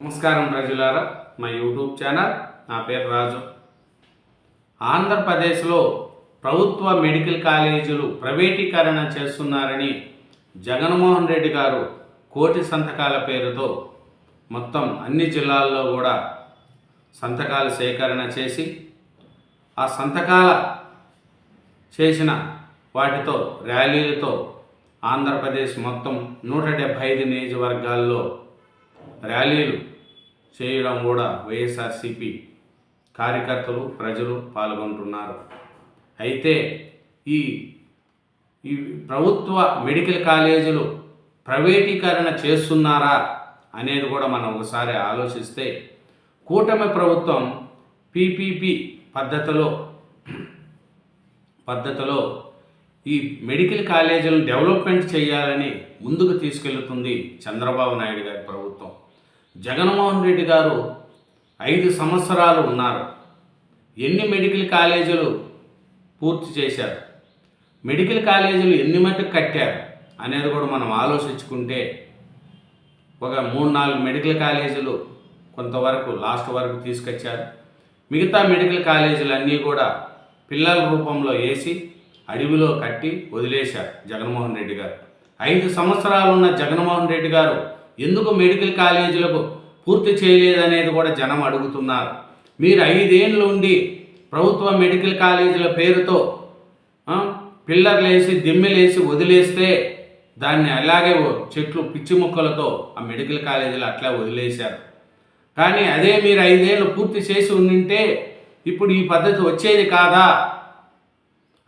నమస్కారం ప్రజలారా మా యూట్యూబ్ ఛానల్ నా పేరు రాజు. ఆంధ్రప్రదేశ్లో ప్రభుత్వ మెడికల్ కాలేజీలు ప్రైవేటీకరణ చేస్తున్నారని జగన్మోహన్ రెడ్డి గారు కోటి సంతకాల పేరుతో మొత్తం అన్ని జిల్లాల్లో కూడా సంతకాలు సేకరణ చేసి ఆ సంతకాల చేసిన వాటితో ర్యాలీలతో ఆంధ్రప్రదేశ్ మొత్తం నూట డెబ్భై ఐదు నియోజకవర్గాల్లో ర్యాలీలు చేయడం కూడా వైఎస్ఆర్సిపి కార్యకర్తలు ప్రజలు పాల్గొంటున్నారు. అయితే ఈ ఈ ప్రభుత్వ మెడికల్ కాలేజీలు ప్రైవేటీకరణ చేస్తున్నారా అనేది కూడా మనం ఒకసారి ఆలోచిస్తే కూటమి ప్రభుత్వం పీపీపీ పద్ధతిలో పద్ధతిలో ఈ మెడికల్ కాలేజీలను డెవలప్మెంట్ చేయాలని ముందుకు తీసుకెళ్తుంది చంద్రబాబు నాయుడు గారి ప్రభుత్వం. జగన్మోహన్ రెడ్డి గారు ఐదు సంవత్సరాలు ఉన్నారు. ఎన్ని మెడికల్ కాలేజీలు పూర్తి చేశారు? మెడికల్ కాలేజీలు ఎన్ని మటుకు కట్టారు అనేది కూడా మనం ఆలోచించుకుంటే ఒక మూడు నాలుగు మెడికల్ కాలేజీలు కొంతవరకు లాస్ట్ వరకు తీసుకొచ్చారు. మిగతా మెడికల్ కాలేజీలు అన్నీ కూడా పిల్లల రూపంలో వేసి అడవిలో కట్టి వదిలేశారు జగన్మోహన్ రెడ్డి గారు. ఐదు సంవత్సరాలు ఉన్న జగన్మోహన్ రెడ్డి గారు ఎందుకు మెడికల్ కాలేజీలకు పూర్తి చేయలేదనేది కూడా జనం అడుగుతున్నారు. మీరు ఐదేళ్ళు ఉండి ప్రభుత్వ మెడికల్ కాలేజీల పేరుతో ఆ, పిల్లర్లేసి దిమ్మెలేసి వదిలేస్తే దాన్ని అలాగే చెట్లు పిచ్చి మొక్కలతో ఆ మెడికల్ కాలేజీలు అట్లా వదిలేశారు. కానీ అదే మీరు ఐదేళ్ళు పూర్తి చేసి ఉండింటే ఇప్పుడు ఈ పద్ధతి వచ్చేది కాదా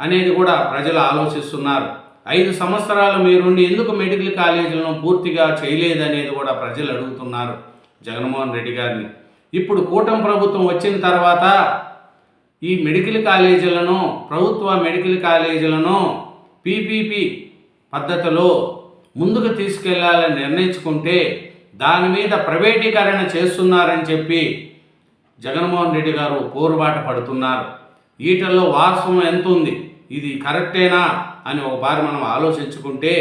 అనేది కూడా ప్రజలు ఆలోచిస్తున్నారు. ఐదు సంవత్సరాలు మీరుండి ఎందుకు మెడికల్ కాలేజీలను పూర్తిగా చేయలేదనేది కూడా ప్రజలు అడుగుతున్నారు. జగన్మోహన్ రెడ్డి గారిని. ఇప్పుడు కూటమి ప్రభుత్వం వచ్చిన తర్వాత ఈ మెడికల్ కాలేజీలను ప్రభుత్వ మెడికల్ కాలేజీలను పీపీపీ పద్ధతిలో ముందుకు తీసుకెళ్ళాలని నిర్ణయించుకుంటే దాని మీద ప్రైవేటీకరణ చేస్తున్నారని చెప్పి జగన్మోహన్ రెడ్డి గారు పోరుబాట పడుతున్నారు. ఈటల్లో వారసం ఎంత ఉంది? ఇది కరెక్టేనా అని ఒకసారి మనం ఆలోచించుకుంటే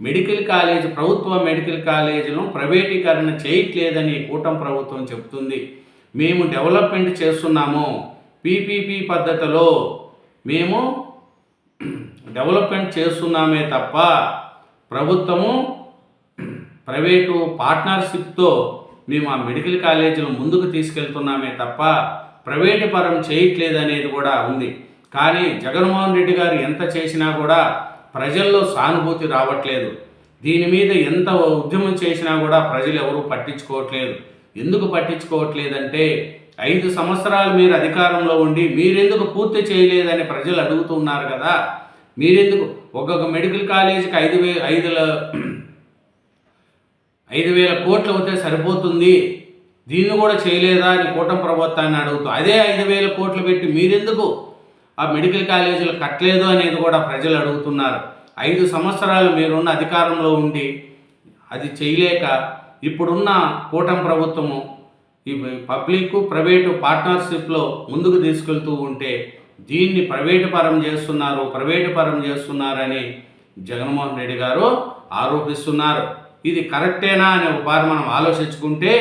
మెడికల్ కాలేజ్ ప్రభుత్వ మెడికల్ కాలేజీలను ప్రైవేటీకరణ చేయట్లేదని కూటమి ప్రభుత్వం చెబుతుంది మేము డెవలప్మెంట్ చేస్తున్నాము. పీపీపీ పద్ధతిలో మేము డెవలప్మెంట్ చేస్తున్నామే తప్ప ప్రభుత్వము ప్రైవేటు పార్ట్నర్షిప్తో మేము ఆ మెడికల్ కాలేజీలు ముందుకు తీసుకెళ్తున్నామే తప్ప ప్రైవేటు పరం చేయట్లేదు అనేది కూడా ఉంది. కానీ జగన్మోహన్ రెడ్డి గారు ఎంత చేసినా కూడా ప్రజల్లో సానుభూతి రావట్లేదు. దీని మీద ఎంత ఉద్యమం చేసినా కూడా ప్రజలు ఎవరూ పట్టించుకోవట్లేదు. ఎందుకు పట్టించుకోవట్లేదంటే ఐదు సంవత్సరాలు మీరు అధికారంలో ఉండి మీరెందుకు పూర్తి చేయలేదని ప్రజలు అడుగుతున్నారు కదా. మీరెందుకు? ఒక్కొక్క మెడికల్ కాలేజీకి ఐదు వే ఐదు ఐదు వేల కోట్లు అవుతే సరిపోతుంది. దీన్ని కూడా చేయలేదా అని కూటమి ప్రభుత్వాన్ని అడుగుతూ అదే ఐదు వేల కోట్లు పెట్టి మీరెందుకు ఆ మెడికల్ కాలేజీలు కట్టలేదు అనేది కూడా ప్రజలు అడుగుతున్నారు. ఐదు సంవత్సరాలు మీరున్న అధికారంలో ఉండి అది చేయలేక ఇప్పుడున్న కూటమి ప్రభుత్వము ఈ పబ్లిక్ ప్రైవేటు పార్ట్నర్షిప్లో ముందుకు తీసుకెళ్తూ ఉంటే దీన్ని ప్రైవేటు పరం చేస్తున్నారు ప్రైవేటు పరం చేస్తున్నారని జగన్మోహన్ రెడ్డి గారు ఆరోపిస్తున్నారు. ఇది కరెక్టేనా అని ఒకసారి మనం ఆలోచించుకుంటే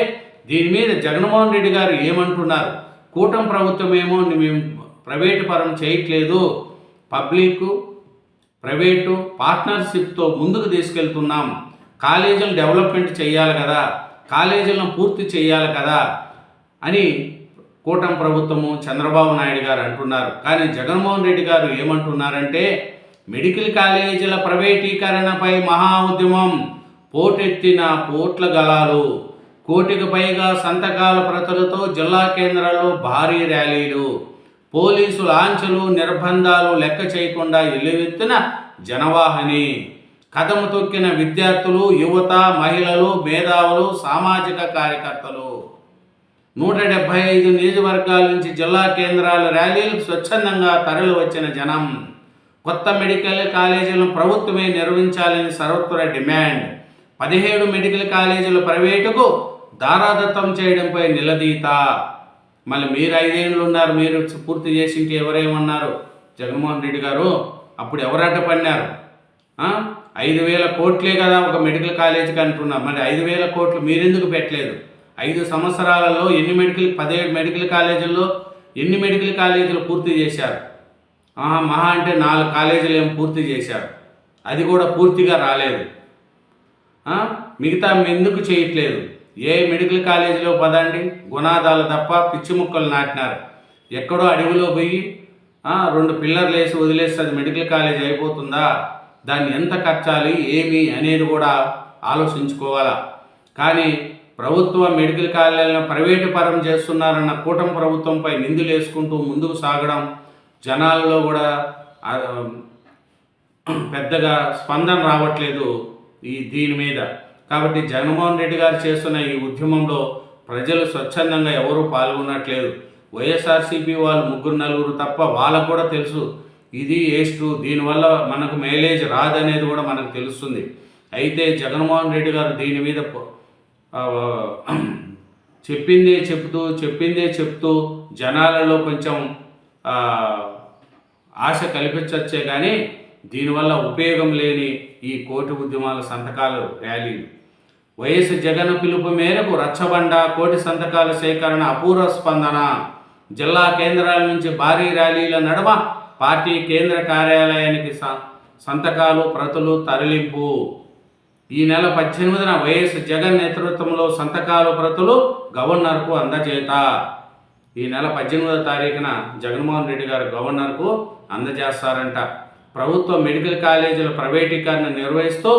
దీని మీద జగన్మోహన్ రెడ్డి గారు ఏమంటున్నారు? కూటమి ప్రభుత్వం ఏమో మేము ప్రైవేటు పరం చేయట్లేదు. పబ్లిక్ ప్రైవేటు పార్ట్నర్షిప్తో ముందుకు తీసుకెళ్తున్నాం. కాలేజీలు డెవలప్మెంట్ చేయాలి కదా. కాలేజీలను పూర్తి చేయాలి కదా అని కూటమి ప్రభుత్వము చంద్రబాబు నాయుడు గారు అంటున్నారు. కానీ జగన్మోహన్ రెడ్డి గారు ఏమంటున్నారంటే మెడికల్ కాలేజీల ప్రైవేటీకరణపై మహా ఉద్యమం. పోటెత్తిన పోట్ల గలాలు కోటికి పైగా సంతకాల ప్రతులతో జిల్లా కేంద్రాల్లో భారీ ర్యాలీలు. పోలీసు లాంఛలు నిర్బంధాలు లెక్క చేయకుండా ఎల్లువెత్తిన జనవాహిని. కథము తొక్కిన విద్యార్థులు యువత మహిళలు మేధావులు సామాజిక కార్యకర్తలు. నూట డెబ్బై ఐదు నియోజకవర్గాల నుంచి జిల్లా కేంద్రాల ర్యాలీలకు స్వచ్ఛందంగా తరలి వచ్చిన జనం. కొత్త మెడికల్ కాలేజీలను ప్రభుత్వమే నిర్వహించాలని సర్వత్ర డిమాండ్. పదిహేడు మెడికల్ కాలేజీలు ప్రైవేటుకు దారాదత్తం చేయడంపై నిలదీత. మళ్ళీ మీరు ఐదేళ్ళు ఉన్నారు మీరు పూర్తి చేసింటే ఎవరేమన్నారు? జగన్మోహన్ రెడ్డి గారు అప్పుడు ఎవరట పడినారు? ఐదు వేల కోట్లే కదా ఒక మెడికల్ కాలేజీకి అంటున్నారు. మరి ఐదు వేల కోట్లు మీరెందుకు పెట్టలేదు? ఐదు సంవత్సరాలలో ఎన్ని మెడికల్ పదిహేడు మెడికల్ కాలేజీల్లో ఎన్ని మెడికల్ కాలేజీలు పూర్తి చేశారు? మహా అంటే నాలుగు కాలేజీలు ఏం పూర్తి చేశారు? అది కూడా పూర్తిగా రాలేదు. మిగతా ఎందుకు చేయట్లేదు? ఏ మెడికల్ కాలేజీలో పదండి? గుణాదాలు తప్ప పిచ్చి ముక్కలు నాటినారు. ఎక్కడో అడవిలో పోయి రెండు పిల్లర్లు వేసి వదిలేస్తే అది మెడికల్ కాలేజ్ అయిపోతుందా? దాన్ని ఎంత ఖర్చాలి ఏమి అనేది కూడా ఆలోచించుకోవాలా. కానీ ప్రభుత్వ మెడికల్ కాలేజీలను ప్రైవేటు పరం చేస్తున్నారన్న కూటమి ప్రభుత్వంపై నిందులు వేసుకుంటూ ముందుకు సాగడం జనాల్లో కూడా పెద్దగా స్పందన రావట్లేదు ఈ దీని మీద. కాబట్టి జగన్మోహన్ రెడ్డి గారు చేస్తున్న ఈ ఉద్యమంలో ప్రజలు స్వచ్ఛందంగా ఎవరూ పాల్గొనట్లేదు. వైఎస్ఆర్సీపీ వాళ్ళు ముగ్గురు నలుగురు తప్ప వాళ్ళకు కూడా తెలుసు. ఇది వేస్ట్ దీనివల్ల మనకు మైలేజ్ రాదనేది కూడా మనకు తెలుస్తుంది. అయితే జగన్మోహన్ రెడ్డి గారు దీని మీద చెప్పిందే చెప్తూ చెప్పిందే చెప్తూ జనాలలో కొంచెం ఆశ కల్పించచ్చే కానీ దీనివల్ల ఉపయోగం లేని ఈ కోటి ఉద్యమాల సంతకాలు ర్యాలీలు వైఎస్ జగన్ పిలుపు మేరకు రచ్చబండ కోటి సంతకాల సేకరణ అపూర్వ స్పందన. జిల్లా కేంద్రాల నుంచి భారీ ర్యాలీల నడుమ పార్టీ కేంద్ర కార్యాలయానికి స- సంతకాలు ప్రతులు తరలింపు. ఈ నెల పద్దెనిమిదిన వైఎస్ జగన్ నేతృత్వంలో సంతకాలు ప్రతులు గవర్నర్కు అందజేత. ఈ నెల పద్దెనిమిదో తారీఖున జగన్మోహన్ రెడ్డి గారు గవర్నర్కు అందజేస్తారంట. ప్రభుత్వ మెడికల్ కాలేజీల ప్రైవేటీకరణ నిర్వహిస్తూ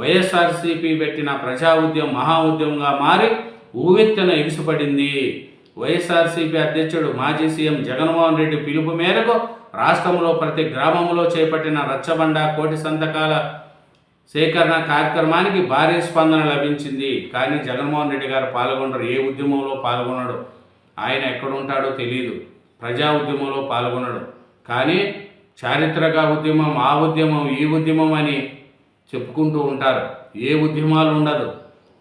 వైఎస్ఆర్సీపీ పెట్టిన ప్రజా ఉద్యమం మహా ఉద్యమంగా మారి ఊవెత్తున ఎగిసిపడింది. వైఎస్ఆర్సీపీ అధ్యక్షుడు మాజీ సీఎం జగన్మోహన్ రెడ్డి పిలుపు మేరకు రాష్ట్రంలో ప్రతి గ్రామంలో చేపట్టిన రచ్చబండ కోటి సంతకాల సేకరణ కార్యక్రమానికి భారీ స్పందన లభించింది. కానీ జగన్మోహన్ రెడ్డి గారు పాల్గొనరు. ఏ ఉద్యమంలో పాల్గొనడు? ఆయన ఎక్కడుంటాడో తెలియదు ప్రజా ఉద్యమంలో పాల్గొనడు. కానీ చారిత్రక ఉద్యమం ఆ ఉద్యమం ఈ ఉద్యమం అని చెప్పుకుంటూ ఉంటారు. ఏ ఉద్యమాలు ఉండదు.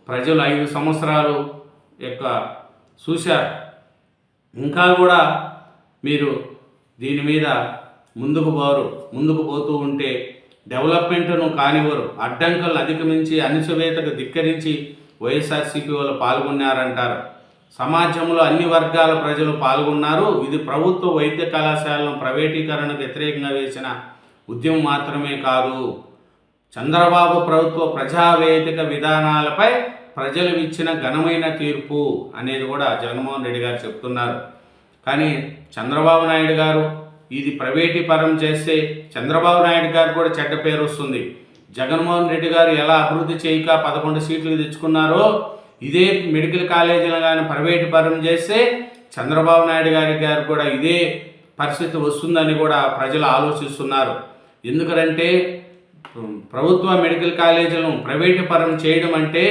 ప్రజలు ఐదు సంవత్సరాలు యొక్క చూశారు. ఇంకా కూడా మీరు దీని మీద ముందుకు పోరు. ముందుకు పోతూ ఉంటే డెవలప్మెంట్ను కానివ్వరు. అడ్డంకులను అధిగమించి అణిచివేతకు ధిక్కరించి వైఎస్ఆర్సీపీ వాళ్ళు పాల్గొన్నారంటారు. సమాజంలో అన్ని వర్గాల ప్రజలు పాల్గొన్నారు. ఇది ప్రభుత్వ వైద్య కళాశాలను ప్రైవేటీకరణకు వ్యతిరేకంగా వేసిన ఉద్యమం మాత్రమే కాదు. చంద్రబాబు ప్రభుత్వ ప్రజావేదిక విధానాలపై ప్రజలు ఇచ్చిన ఘనమైన తీర్పు అనేది కూడా జగన్మోహన్ రెడ్డి గారు చెప్తున్నారు. కానీ చంద్రబాబు నాయుడు గారు ఇది ప్రైవేటీపరం చేస్తే చంద్రబాబు నాయుడు గారు కూడా చెడ్డ పేరు వస్తుంది. జగన్మోహన్ రెడ్డి గారు ఎలా అభివృద్ధి చేయక పదకొండు సీట్లు తెచ్చుకున్నారో ఇదే మెడికల్ కాలేజీలు కానీ ప్రైవేట్ పరం చేస్తే చంద్రబాబు నాయుడు గారి గారు కూడా ఇదే పరిస్థితి వస్తుందని కూడా ప్రజలు ఆలోచిస్తున్నారు. ఎందుకంటే ప్రభుత్వ మెడికల్ కాలేజీలను ప్రైవేటు పరం చేయడం అంటే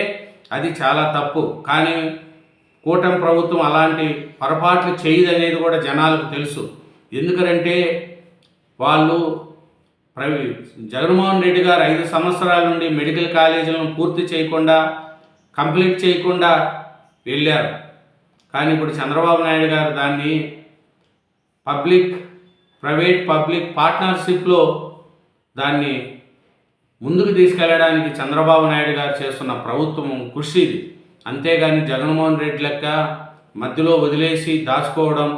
అది చాలా తప్పు. కానీ కూటమి ప్రభుత్వం అలాంటి పొరపాట్లు చేయదనేది కూడా జనాలకు తెలుసు. ఎందుకంటే వాళ్ళు ప్రవి జగన్మోహన్ రెడ్డి గారు ఐదు సంవత్సరాల నుండి మెడికల్ కాలేజీలను పూర్తి చేయకుండా కంప్లీట్ చేయకుండా వెళ్ళారు. కానీ ఇప్పుడు చంద్రబాబు నాయుడు గారు దాన్ని పబ్లిక్ ప్రైవేట్ పబ్లిక్ పార్ట్నర్షిప్లో దాన్ని ముందుకు తీసుకెళ్ళడానికి చంద్రబాబు నాయుడు గారు చేస్తున్న ప్రభుత్వం కృషి ఇది. అంతేగాని జగన్మోహన్ రెడ్డి లెక్క మధ్యలో వదిలేసి దాచుకోవడం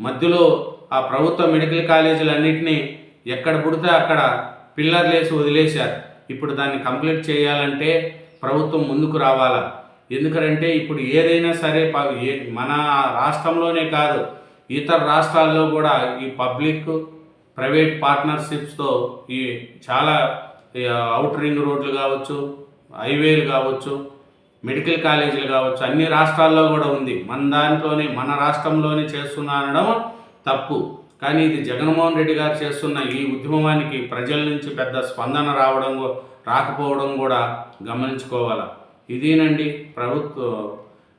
మధ్యలో ఆ ప్రభుత్వ మెడికల్ కాలేజీలన్నింటినీ ఎక్కడ పుడితే అక్కడ పిల్లర్లు వేసి వదిలేశారు. ఇప్పుడు దాన్ని కంప్లీట్ చేయాలంటే ప్రభుత్వం ముందుకు రావాలా? ఎందుకంటే ఇప్పుడు ఏదైనా సరే ప- మన రాష్ట్రంలోనే కాదు ఇతర రాష్ట్రాల్లో కూడా ఈ పబ్లిక్ ప్రైవేట్ పార్ట్నర్షిప్స్తో ఈ చాలా అవుట్ రింగ్ రోడ్లు కావచ్చు హైవేలు కావచ్చు మెడికల్ కాలేజీలు కావచ్చు అన్ని రాష్ట్రాల్లో కూడా ఉంది. మన దాంట్లోనే మన రాష్ట్రంలోనే చేస్తున్నా అనడం తప్పు. కానీ ఇది జగన్మోహన్ రెడ్డి గారు చేస్తున్న ఈ ఉద్యమానికి ప్రజల నుంచి పెద్ద స్పందన రావడం రాకపోవడం కూడా గమనించుకోవాలి? ఇదేనండి ప్రభుత్వ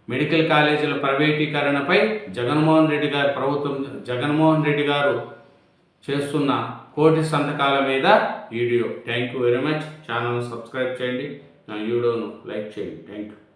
మెడికల్ కాలేజీల ప్రైవేటీకరణపై జగన్మోహన్ రెడ్డి గారు ప్రభుత్వం జగన్మోహన్ రెడ్డి గారు చేస్తున్న కోటి సంతకాల మీద video. Thank you very much channel subscribe చేయండి. నా వీడియోను లైక్ చేయండి. Thank you